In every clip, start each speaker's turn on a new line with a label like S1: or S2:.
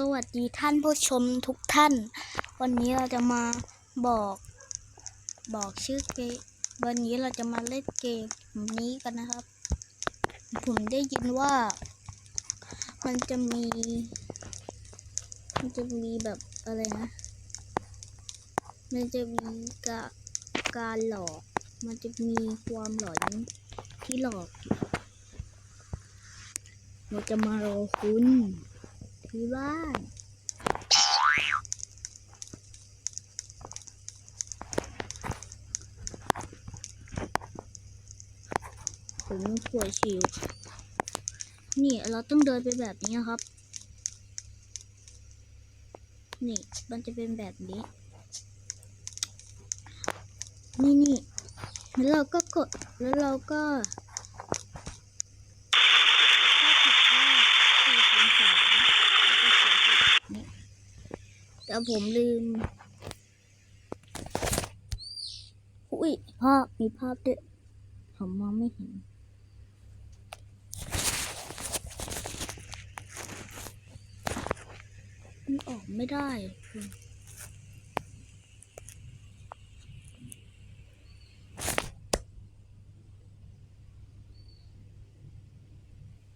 S1: สวัสดีท่านผู้ชมทุกท่าน วันนี้เราจะมาบอก บอกชื่อเกมวันนี้เราจะมาเล่นเกมนี้กันนะครับ ผมได้ยินว่า มันจะมี มันจะมีแบบอะไรนะ มันจะมีกะการหลอก มันจะมีความหลอนที่หลอกเราจะมารอคุณ ที่บ้านผมปวยฉิวนี่เราต้องเดินไปแบบนี้ครับ นี่มันจะเป็นแบบนี้ นี่นี่แล้วเราก็กดแล้วเราก็ถ้าผิดพลาดสี่ศูนย์สามแล้วก็เสียชีวิตนี่ แต่ผมลืม อุ้ยภาพมีภาพด้วย ผมมองไม่เห็น มันออกไม่ได้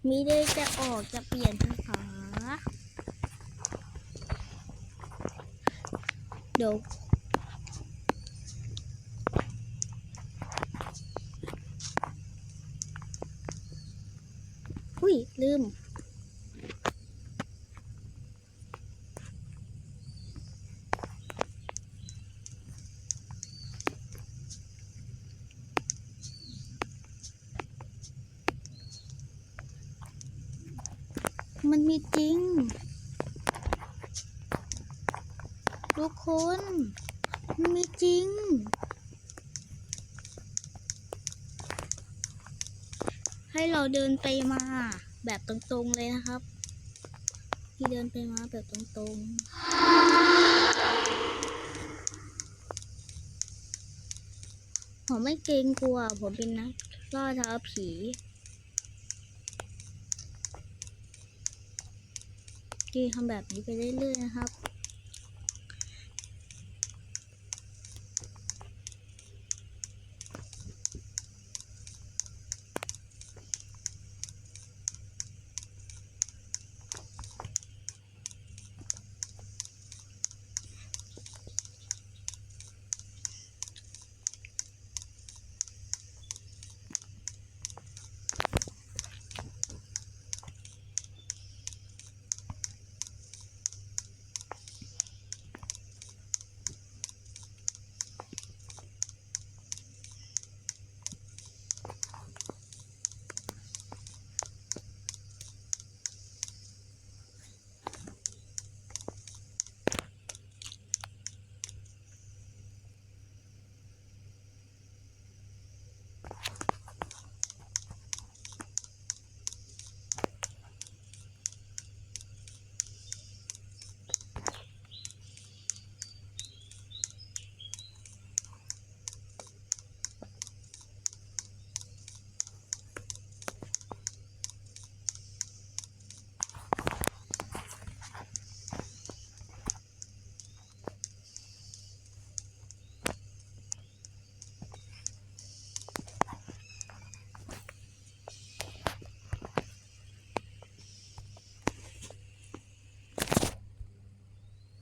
S1: มีได้จะออกจะเปลี่ยนภาษา ดี๋ยวอุ้ยลืมมันมีจริง ทุกคนมันมีจริง ให้เราเดินไปมาแบบตรงๆเลยนะครับ ที่เดินไปมาแบบตรงๆ ผมไม่เกรงกลัว ผมเป็นนักล่าท้าผีที่ทำแบบนี้ไปเรื่อยๆนะครับ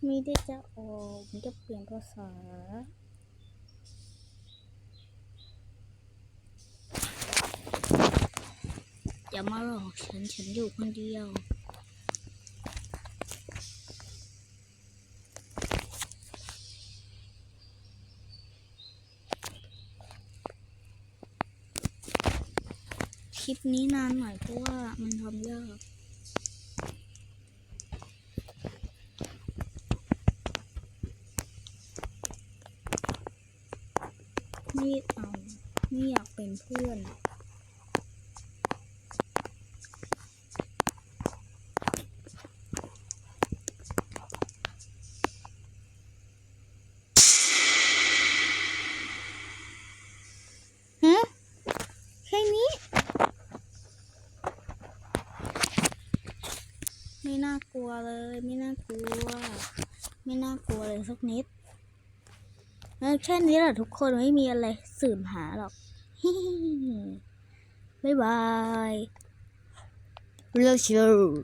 S1: มีได้จะออกจะเปลี่ยนภาษาอย่ามาหลอกฉัน ฉันอยู่คนเดียวคลิปนี้นานหน่อยเพราะว่ามันทำยาก ไม่เอาไม่อยากเป็นเพื่อนฮะแค่นี้ไม่น่าากลัวเลย ไม่น่ากลัว ไม่น่ากลัวเลยสักนิด แล้นแค่นี้แหละทุกคนไม่มีอะไรสืบหาหรอกบ๊ายบายเลิกเชื่อ